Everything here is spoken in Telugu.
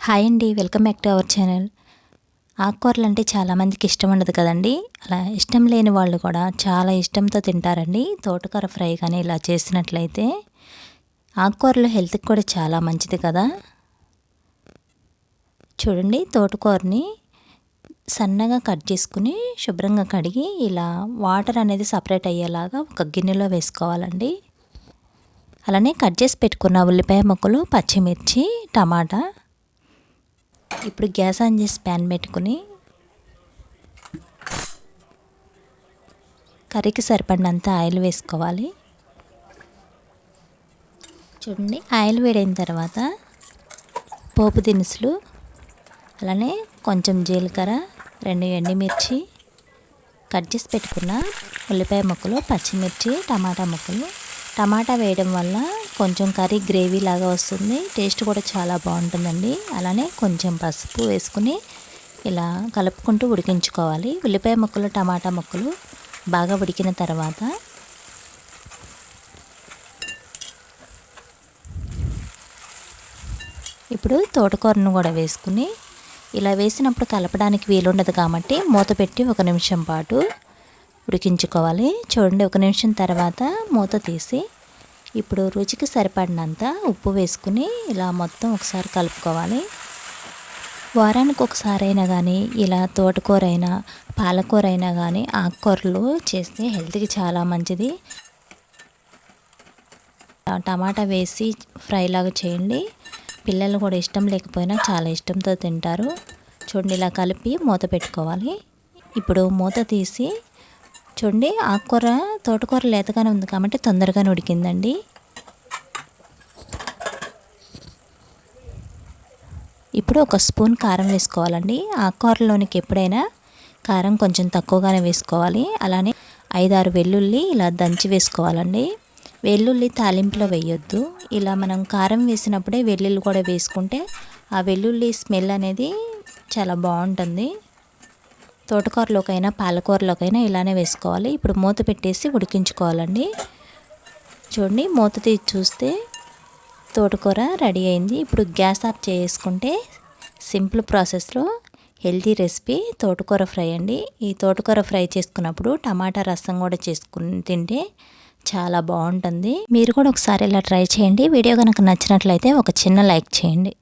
హాయ్ అండి welcome back to our channel. ఆకుకూరలు అంటే చాలామందికి ఇష్టం ఉండదు కదండి. అలా ఇష్టం లేని వాళ్ళు కూడా చాలా ఇష్టంతో తింటారండి. తోటకూర ఫ్రై కానీ ఇలా చేసినట్లయితే ఆకుకూరలు హెల్త్కి కూడా చాలా మంచిది కదా. చూడండి తోటకూరని సన్నగా కట్ చేసుకుని శుభ్రంగా కడిగి ఇలా వాటర్ అనేది సపరేట్ అయ్యేలాగా ఒక గిన్నెలో వేసుకోవాలండి. అలానే కట్ చేసి పెట్టుకున్న ఉల్లిపాయ ముక్కలు పచ్చిమిర్చి టమాటా ఇప్పుడు గ్యాస్ ఆన్ చేసి ప్యాన్ పెట్టుకుని కర్రీకి సరిపడినంత ఆయిల్ వేసుకోవాలి. చూడండి ఆయిల్ వేడైన తర్వాత పోపు దినుసులు అలానే కొంచెం జీలకర్ర రెండు ఎండుమిర్చి కట్ చేసి పెట్టుకున్న ఉల్లిపాయ ముక్కలు పచ్చిమిర్చి టమాటా ముక్కలు టమాటా వేయడం వల్ల కొంచెం కర్రీ గ్రేవీ లాగా వస్తుంది. టేస్ట్ కూడా చాలా బాగుంటుందండి. అలానే కొంచెం పసుపు వేసుకుని ఇలా కలుపుకుంటూ ఉడికించుకోవాలి. ఉల్లిపాయ ముక్కలు టమాటా ముక్కలు బాగా ఉడికిన తర్వాత ఇప్పుడు తోటకూరను కూడా వేసుకుని ఇలా వేసినప్పుడు కలపడానికి వీలుండదు కాబట్టి మూత పెట్టి ఒక నిమిషం పాటు ఉడికించుకోవాలి. చూడండి ఒక నిమిషం తర్వాత మూత తీసి ఇప్పుడు రుచికి సరిపడినంత ఉప్పు వేసుకుని ఇలా మొత్తం ఒకసారి కలుపుకోవాలి. వారానికి ఒకసారి అయినా కానీ ఇలా తోటకూర అయినా పాలకూర అయినా కానీ ఆకుకూరలు చేస్తే హెల్త్కి చాలా మంచిది. టమాటా వేసి ఫ్రైలాగా చేయండి. పిల్లలు కూడా ఇష్టం లేకపోయినా చాలా ఇష్టంతో తింటారు. చూడండి ఇలా కలిపి మూత పెట్టుకోవాలి. ఇప్పుడు మూత తీసి చూడండి ఆకుకూర తోటకూర లేతగానే ఉంది కాబట్టి తొందరగానే ఉడికిందండి. ఇప్పుడు ఒక స్పూన్ కారం వేసుకోవాలండి. ఆకుకూరలోనికి ఎప్పుడైనా కారం కొంచెం తక్కువగానే వేసుకోవాలి. అలానే ఐదారు వెల్లుల్లి ఇలా దంచి వేసుకోవాలండి. వెల్లుల్లి తాలింపులో వేయొద్దు. ఇలా మనం కారం వేసినప్పుడే వెల్లుల్లి కూడా వేసుకుంటే ఆ వెల్లుల్లి స్మెల్ అనేది చాలా బాగుంటుంది. తోటకూరలోకైనా పాలకూరలోకైనా ఇలానే వేసుకోవాలి. ఇప్పుడు మూత పెట్టేసి ఉడికించుకోవాలండి. చూడండి మూత తీసి చూస్తే తోటకూర రెడీ అయింది. ఇప్పుడు గ్యాస్ ఆఫ్ చేసుకుంటే సింపుల్ ప్రాసెస్లో హెల్తీ రెసిపీ తోటకూర ఫ్రై అండి. ఈ తోటకూర ఫ్రై చేసుకున్నప్పుడు టమాటా రసం కూడా చేసుకుని తింటే చాలా బాగుంటుంది. మీరు కూడా ఒకసారి ఇలా ట్రై చేయండి. వీడియో కనుక నచ్చినట్లయితే ఒక చిన్న లైక్ చేయండి.